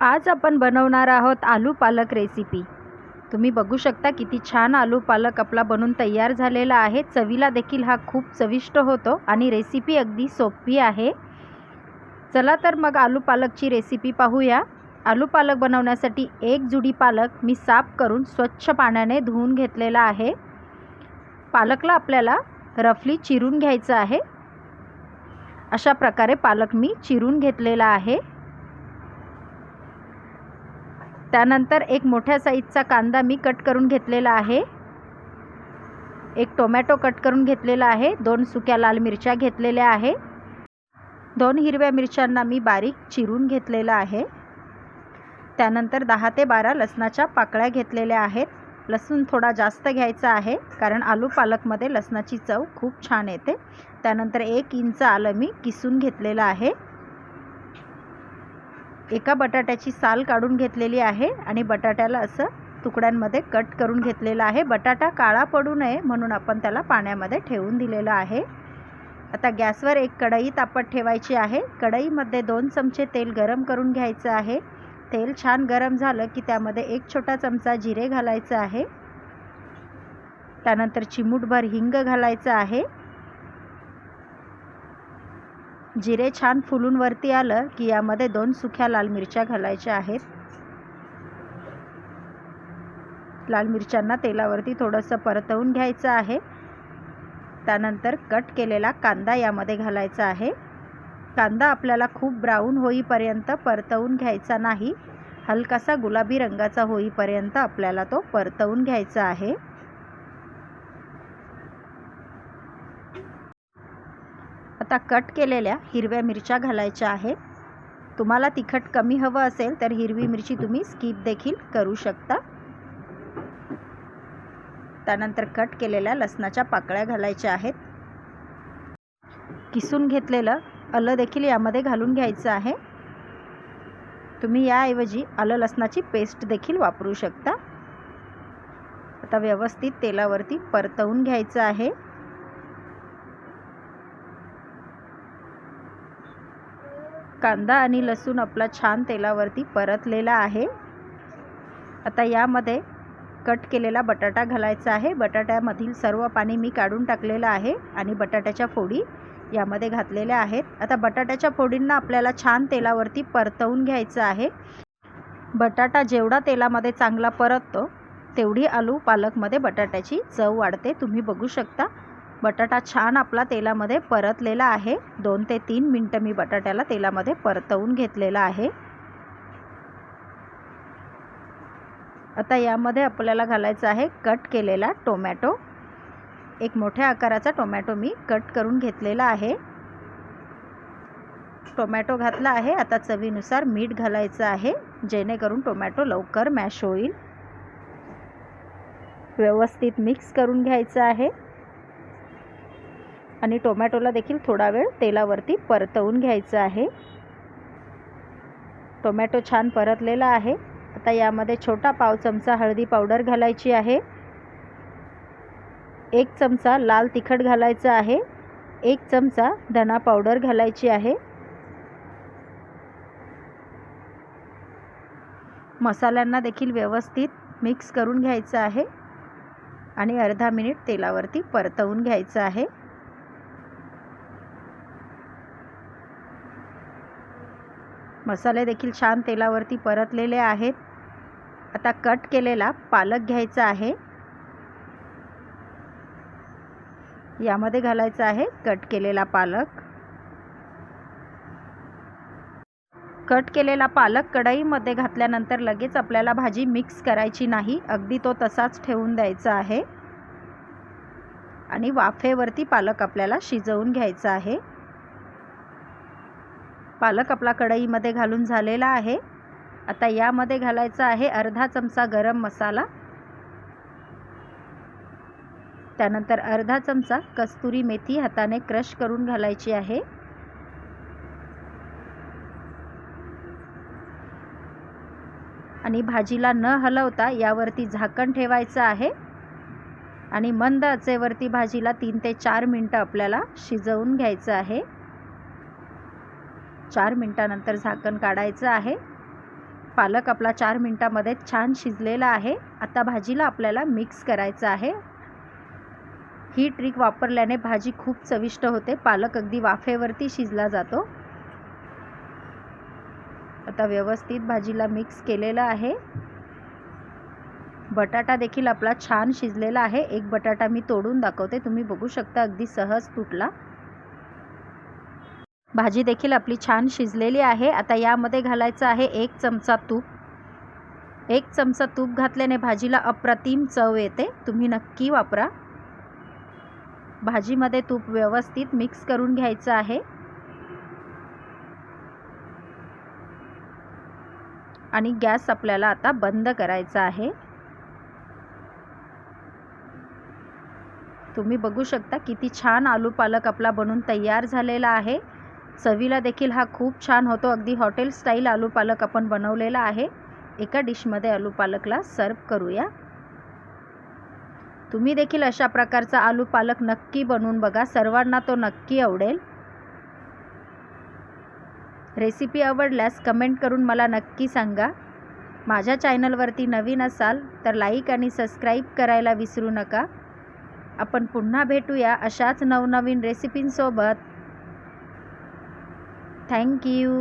आज आपण बनवणार आहोत आलू पालक रेसिपी तुम्ही बघू शकता किती छान आलू पालक आपला बनून तयार झालेला आहे. चवीला देखील हा खूप चविष्ट होतो आणि रेसिपी अगदी सोपी आहे. चला तर मग आलू पालकची रेसिपी पाहूया. आलू पालक बनवण्यासाठी एक जुडी पालक मी साफ करून स्वच्छ पाण्याने धुवून घेतलेला आहे. पालकला आपल्याला रफली चिरून घ्यायचं आहे. अशा प्रकारे पालक मी चिरून घेतलेला आहे. त्यानंतर एक मोठ्या साईजचा कांदा मी कट करून घेतलेला आहे. एक टोमॅटो कट करून घेतलेला आहे. दोन सुक्या लाल मिरच्या घेतलेल्या आहे. दोन हिरव्या मिरच्यांना मी बारीक चिरून घेतलेलं आहे. त्यानंतर दहा ते बारा लसणाच्या पाकळ्या घेतलेल्या आहेत. लसूण थोडा जास्त घ्यायचा आहे कारण आलू पालकमध्ये लसणाची चव खूप छान येते. त्यानंतर एक इंच आलं मी किसून घेतलेलं आहे. एका बटाट्याची साल काढून घेतलेली आहे आणि बटाट्याला असं तुकड्यांमध्ये कट करून घेतलेला आहे. बटाटा काळा पडू नये म्हणून आपण त्याला पाण्यामध्ये ठेवून दिलेलं आहे. आता गॅसवर एक कढई तापत ठेवायची आहे. कढईमध्ये दोन चमचे तेल गरम करून घ्यायचं आहे. तेल छान गरम झालं की त्यामध्ये एक छोटा चमचा जिरे घालायचं आहे. त्यानंतर चिमूटभर हिंग घालायचं आहे. जिरे छान फुलून वरती आलं की यामध्ये दोन सुख्या लाल मिरच्या घालायच्या आहेत. लाल मिरच्यांना तेलावरती थोडंसं परतवून घ्यायचं आहे. त्यानंतर कट केलेला कांदा यामध्ये घालायचा आहे. कांदा आपल्याला खूप ब्राऊन होईपर्यंत परतवून घ्यायचा नाही. हलकासा गुलाबी रंगाचा होईपर्यंत आपल्याला तो परतवून घ्यायचा आहे. आता कट केलेल्या हिरव्या मिरच्या घालायच्या आहेत. तुम्हाला तिखट कमी हवं असेल तर हिरवी मिरची तुम्ही स्किप देखील करू शकता. त्यानंतर कट केलेल्या लसणाच्या पाकळ्या घालायच्या आहेत. किसून घेतलेलं आलं देखील यामध्ये घालून घ्यायचं आहे. तुम्ही याऐवजी आलं लसणाची पेस्ट देखील वापरू शकता. आता व्यवस्थित तेलावरती परतवून घ्यायचं आहे. कांदा आणि लसूण आपला छान तेलावरती परतलेला आहे. आता यामध्ये कट केलेला बटाटा घालायचा आहे. बटाट्यामधील सर्व पाणी मी काढून टाकलेलं आहे आणि बटाट्याच्या फोडी यामध्ये घातलेल्या आहेत. आता बटाट्याच्या फोडींना आपल्याला छान तेलावरती परतवून घ्यायचं आहे. बटाटा जेवढा तेलामध्ये चांगला परततो तेवढी आलू पालकमध्ये बटाट्याची चव वाढते. तुम्ही बघू शकता. बटाटा छान आपला तेलामध्ये परतलेला आहे. दोन ते तीन मिनटं मी बटाट्याला तेलामध्ये परतवून घेतलेला आहे. आता यामध्ये आपल्याला घालायचं आहे कट केलेला टोमॅटो. एक मोठ्या आकाराचा टोमॅटो मी कट करून घेतलेला आहे. टोमॅटो घातला आहे. आता चवीनुसार मीठ घालायचं आहे जेणेकरून टोमॅटो लवकर मॅश होईल. व्यवस्थित मिक्स करून घ्यायचं आहे. आणि टोमॅटोला देखील थोडा वेळ तेलावरती परतवून घ्यायचं आहे. टोमॅटो छान परतलेला आहे. आता यामध्ये छोटा पाव चमचा हळदी पावडर घालायची आहे. एक चमचा लाल तिखट घालायचं आहे. एक चमचा धना पावडर घालायची आहे. मसाल्यांना देखील व्यवस्थित मिक्स करून घ्यायचं आहे. आणि अर्धा मिनिट तेलावरती परतवून घ्यायचं आहे. मसाले देखील छान तेलावरती परतलेले आहेत. आता कट केलेला पालक घ्यायचा आहे. यामध्ये घालायचा आहे कट केलेला पालक. कट केलेला पालक कढईमध्ये घातल्यानंतर लगेच आपल्याला भाजी मिक्स करायची नाही. अगदी तो तसाच ठेवून द्यायचा आहे. आणि वाफेवरती पालक आपल्याला शिजवून घ्यायचा आहे. पालक आपला कढईमध्ये घालून झालेला आहे. आता यामध्ये घालायचा आहे अर्धा चमचा गरम मसाला. त्यानंतर अर्धा चमचा कस्तुरी मेथी हाताने क्रश करून घालायची आहे. आणि भाजीला न हलवता यावरती झाकण ठेवायचं आहे. आणि मंद आचेवरती भाजीला तीन ते चार मिनटं आपल्याला शिजवून घ्यायचं आहे. चार मिनटानंतर झाकण काढायचं आहे. पालक आपला चार मिनटामध्ये छान शिजलेला आहे. आता भाजीला आपल्याला मिक्स करायचं आहे. ही ट्रिक वापरल्याने भाजी खूप चविष्ट होते. पालक अगदी वाफेवरती शिजला जातो. आता व्यवस्थित भाजीला मिक्स केलेलं आहे. बटाटा देखील आपला छान शिजलेला आहे. एक बटाटा मी तोडून दाखवते. तुम्ही बघू शकता अगदी सहज तुटला. भाजी देखील आपली छान शिजलेली आहे. आता यामध्ये घालायचं आहे एक चमचा तूप. एक चमचा तूप घातल्याने भाजीला अप्रतिम चव येते. तुम्ही नक्की वापरा. भाजीमध्ये तूप व्यवस्थित मिक्स करून घ्यायचं आहे. आणि गॅस आपल्याला आता बंद करायचा आहे. तुम्ही बघू शकता किती छान आलू पालक आपला बनून तयार झालेला आहे. चवीला देखील हा खूप छान होतो. अगदी हॉटेल स्टाईल आलू पालक आपण बनवलेला आहे. एका डिशमध्ये आलू पालकला सर्व करूया. तुम्ही देखील अशा प्रकारचा आलू पालक नक्की बनवून बघा. सर्वांना तो नक्की आवडेल. रेसिपी आवडल्यास कमेंट करून मला नक्की सांगा. माझ्या चॅनलवरती नवीन असाल तर लाईक आणि सबस्क्राईब करायला विसरू नका. आपण पुन्हा भेटूया अशाच नवनवीन रेसिपींसोबत থ্যাংক ইউ